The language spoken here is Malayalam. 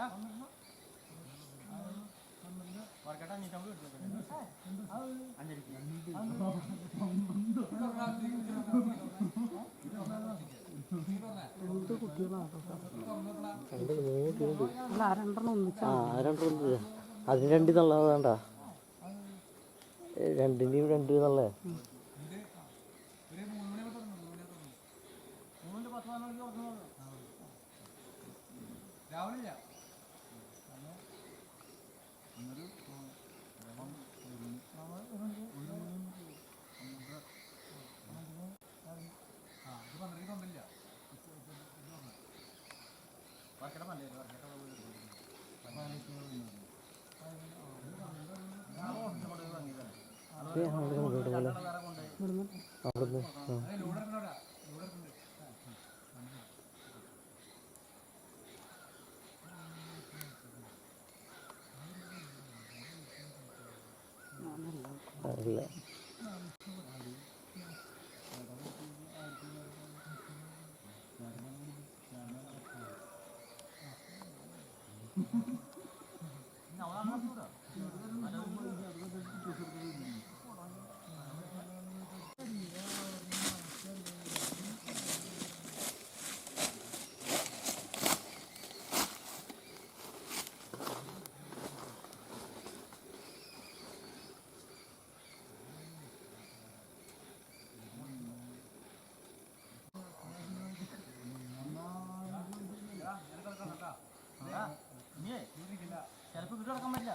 വേണ്ട. രണ്ടിന്റെയും അത് നല്ല ഉണ്ട്. അതിന് രണ്ട് എന്നുള്ളത് വേണ്ട രണ്ടിന്റെയും രണ്ട് എന്നുള്ളേ രാവിലെ ഏ, അങ്ങോട്ട് കൊണ്ടുപോയിട്ട് പോലെ അവിടുന്ന് ആ അറിയില്ല ചിലപ്പോൾ വീട് നടക്കാൻ പറ്റില്ല.